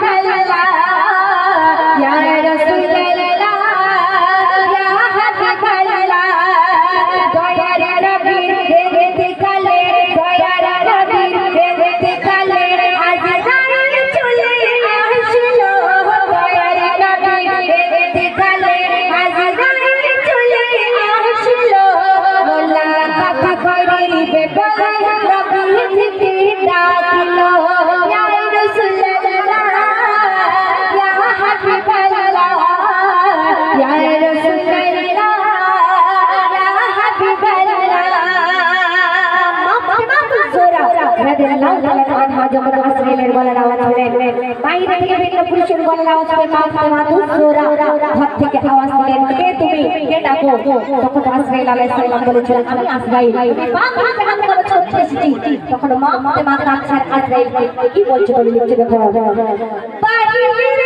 来来来 এনাদের লাল কালার আধা যখন আসরেলের গলার আওয়াজ শুনেন বাইরে থেকে বিভিন্ন পুরুষের গলার আওয়াজ শুনে মা মাতুসরা ঘর থেকে আওয়াজ শুনেন কে তুমি? কে ডাকো তখন আসরেল আলাইহিস সালাম বলেছিলেন আমি আসরাইল মা কাছে হাত করে ছুটে এসেছি তখন মা মা কাছে আসরাইলকে কি বলছে বলে লিখে দেখো। বাইরে